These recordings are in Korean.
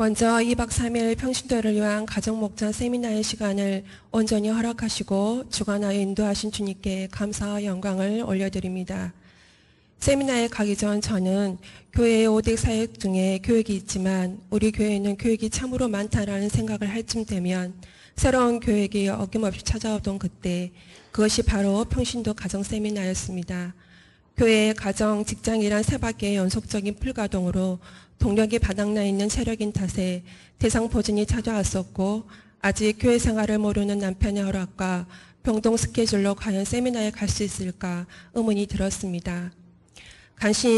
먼저 2박 3일 평신도를 위한 가정 목장 세미나의 시간을 온전히 허락하시고 주관하여 인도하신 주님께 감사와 영광을 올려드립니다. 세미나에 가기 전 저는 교회의 5대 사역 중에 교육이 있지만 우리 교회에는 교육이 참으로 많다라는 생각을 할쯤 되면 새로운 교육이 어김없이 찾아오던 그때 그것이 바로 평신도 가정 세미나였습니다. 교회, 가정, 직장이란 세 바퀴의 연속적인 풀가동으로 동력이 바닥나 있는 체력인 탓에 대상 포진이 찾아왔었고 아직 교회 생활을 모르는 남편의 허락과 병동 스케줄로 과연 세미나에 갈 수 있을까 의문이 들었습니다.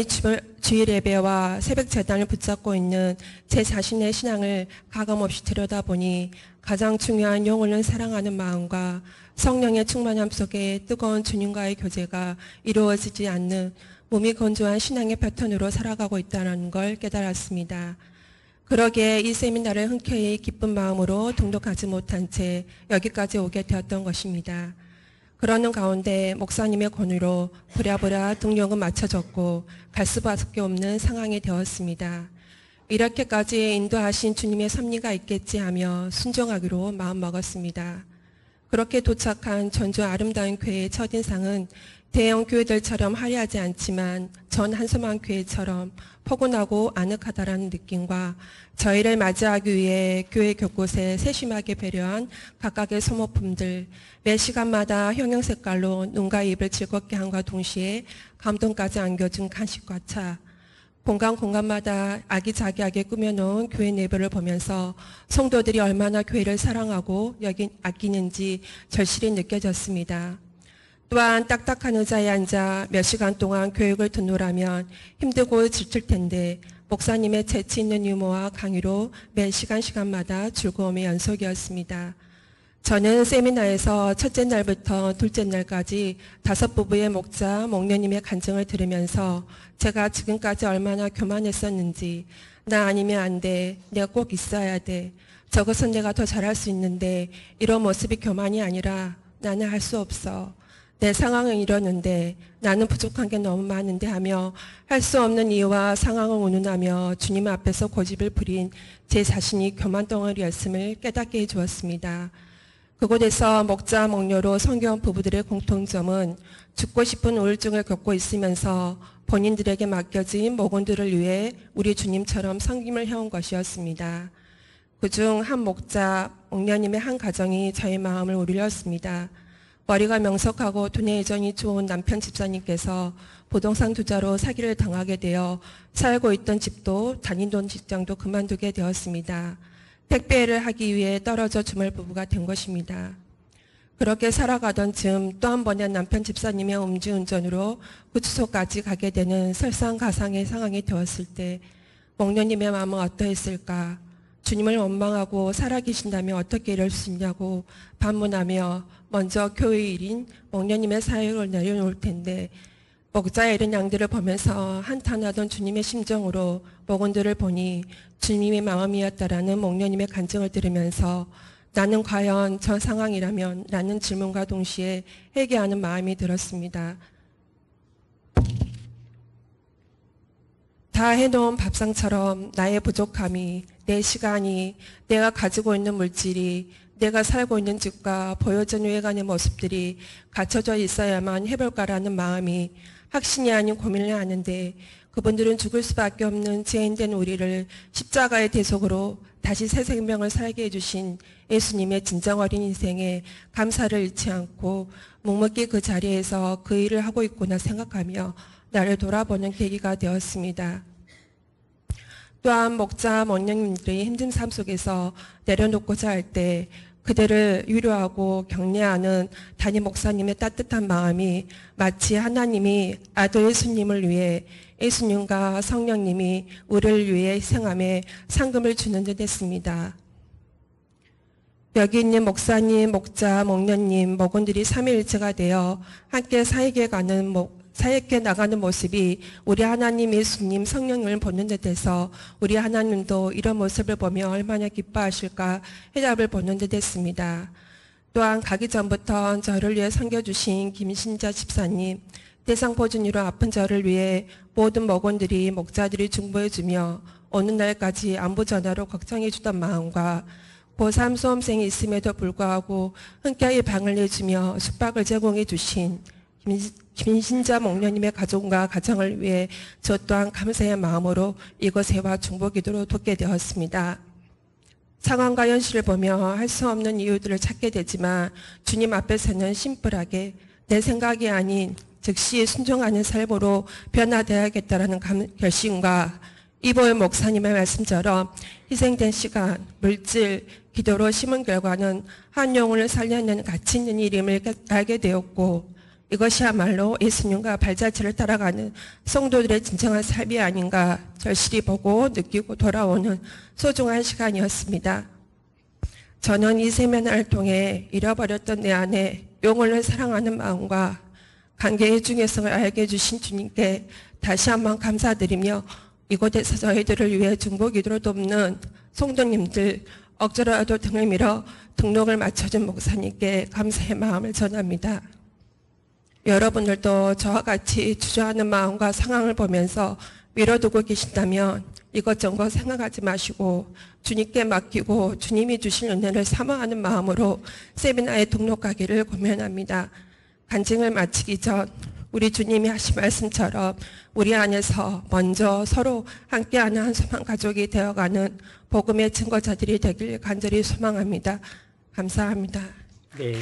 주- 주일 예배와 새벽 재단을 붙잡고 있는 제 자신의 신앙을 가감없이 들여다보니 가장 중요한 영혼을 사랑하는 마음과 성령의 충만함 속에 뜨거운 주님과의 교제가 이루어지지 않는 몸이 건조한 신앙의 패턴으로 살아가고 있다는 걸 깨달았습니다. 그러기에 이 세미나를 흔쾌히 기쁜 마음으로 등록하지 못한 채 여기까지 오게 되었던 것입니다. 그러는 가운데 목사님의 권유로 부랴부랴 등록은 맞춰졌고 갈 수밖에 없는 상황이 되었습니다. 이렇게까지 인도하신 주님의 섭리가 있겠지 하며 순종하기로 마음먹었습니다. 그렇게 도착한 전주 아름다운 교회의 첫인상은 대형 교회들처럼 화려하지 않지만 전 한소만 교회처럼 포근하고 아늑하다라는 느낌과 저희를 맞이하기 위해 교회 곳곳에 세심하게 배려한 각각의 소모품들 매 시간마다 형형 색깔로 눈과 입을 즐겁게 함과 동시에 감동까지 안겨준 간식과 차 공간 공간마다 아기자기하게 꾸며놓은 교회 내부를 보면서 성도들이 얼마나 교회를 사랑하고 여기 아끼는지 절실히 느껴졌습니다. 또한 딱딱한 의자에 앉아 몇 시간 동안 교육을 듣노라면 힘들고 지칠 텐데 목사님의 재치 있는 유머와 강의로 매 시간 시간마다 즐거움의 연속이었습니다. 저는 세미나에서 첫째 날부터 둘째 날까지 다섯 부부의 목자, 목녀님의 간증을 들으면서 제가 지금까지 얼마나 교만했었는지 나 아니면 안 돼, 내가 꼭 있어야 돼, 저것은 내가 더 잘할 수 있는데 이런 모습이 교만이 아니라 나는 할 수 없어. 내 상황은 이러는데 나는 부족한 게 너무 많은데 하며 할 수 없는 이유와 상황을 운운하며 주님 앞에서 고집을 부린 제 자신이 교만 덩어리였음을 깨닫게 해 주었습니다. 그곳에서 목자 목녀로 성교원 부부들의 공통점은 죽고 싶은 우울증을 겪고 있으면서 본인들에게 맡겨진 목원들을 위해 우리 주님처럼 섬김을 해온 것이었습니다. 그중 한 목자, 목녀님의 한 가정이 저의 마음을 울렸습니다. 머리가 명석하고 두뇌 예전이 좋은 남편 집사님께서 부동산 투자로 사기를 당하게 되어 살고 있던 집도 다니던 직장도 그만두게 되었습니다. 택배를 하기 위해 떨어져 주말 부부가 된 것입니다. 그렇게 살아가던 즈음 또 한 번의 남편 집사님의 음주운전으로 구치소까지 가게 되는 설상가상의 상황이 되었을 때 목녀님의 마음은 어떠했을까? 주님을 원망하고 살아계신다면 어떻게 이럴 수 있냐고 반문하며 먼저 교회 일인 목녀님의 사역을 내려놓을 텐데 목자의 이른 양들을 보면서 한탄하던 주님의 심정으로 목원들을 보니 주님의 마음이었다라는 목녀님의 간증을 들으면서 나는 과연 저 상황이라면 라는 질문과 동시에 회개하는 마음이 들었습니다. 다 해놓은 밥상처럼 나의 부족함이, 내 시간이, 내가 가지고 있는 물질이, 내가 살고 있는 집과 보여진 외관의 모습들이 갖춰져 있어야만 해볼까라는 마음이 확신이 아닌 고민을 하는데 그분들은 죽을 수밖에 없는 죄인된 우리를 십자가의 대속으로 다시 새 생명을 살게 해주신 예수님의 진정 어린 인생에 감사를 잃지 않고 묵묵히 그 자리에서 그 일을 하고 있구나 생각하며 나를 돌아보는 계기가 되었습니다. 또한 목자 원령님들이 힘든 삶 속에서 내려놓고자 할 때 그들을 위로하고 격려하는 담임 목사님의 따뜻한 마음이 마치 하나님이 아들 예수님을 위해 예수님과 성령님이 우리를 위해 희생함에 상금을 주는 듯 했습니다. 여기 있는 목사님, 목자, 목녀님, 목원들이 삼위일체가 되어 함께 사역에 가는 목, 사역해 나가는 모습이 우리 하나님 예수님 성령을 보는 듯해서 우리 하나님도 이런 모습을 보며 얼마나 기뻐하실까 해답을 보는 듯했습니다. 또한 가기 전부터 저를 위해 섬겨주신 김신자 집사님, 대상포진으로 아픈 저를 위해 모든 목원들이 목자들이 중보해주며 어느 날까지 안부 전화로 걱정해 주던 마음과 고3 수험생이 있음에도 불구하고 흔쾌히 방을 내주며 숙박을 제공해 주신 김- 김신자 목녀님의 가족과 가정을 위해 저 또한 감사의 마음으로 이곳에 와 중보기도로 돕게 되었습니다. 상황과 현실을 보며 할 수 없는 이유들을 찾게 되지만 주님 앞에서는 심플하게 내 생각이 아닌 즉시 순종하는 삶으로 변화되어야겠다라는 감- 결심과 이보의 목사님의 말씀처럼 희생된 시간, 물질, 기도로 심은 결과는 한 영혼을 살려내는 가치 있는 일임을 알게 되었고 이것이야말로 예수님과 발자취를 따라가는 성도들의 진정한 삶이 아닌가 절실히 보고 느끼고 돌아오는 소중한 시간이었습니다. 저는 이 세면을 통해 잃어버렸던 내 안에 영혼을 사랑하는 마음과 관계의 중요성을 알게 해주신 주님께 다시 한번 감사드리며 이곳에서 저희들을 위해 중보 기도로 돕는 성도님들 억지로라도 등을 밀어 등록을 맞춰준 목사님께 감사의 마음을 전합니다. 여러분들도 저와 같이 주저하는 마음과 상황을 보면서 밀어두고 계신다면 이것저것 생각하지 마시고 주님께 맡기고 주님이 주실 은혜를 사모하는 마음으로 세미나에 등록하기를 고면합니다. 간증을 마치기 전 우리 주님이 하신 말씀처럼 우리 안에서 먼저 서로 함께하는 한 소망 가족이 되어가는 복음의 증거자들이 되길 간절히 소망합니다. 감사합니다. 네.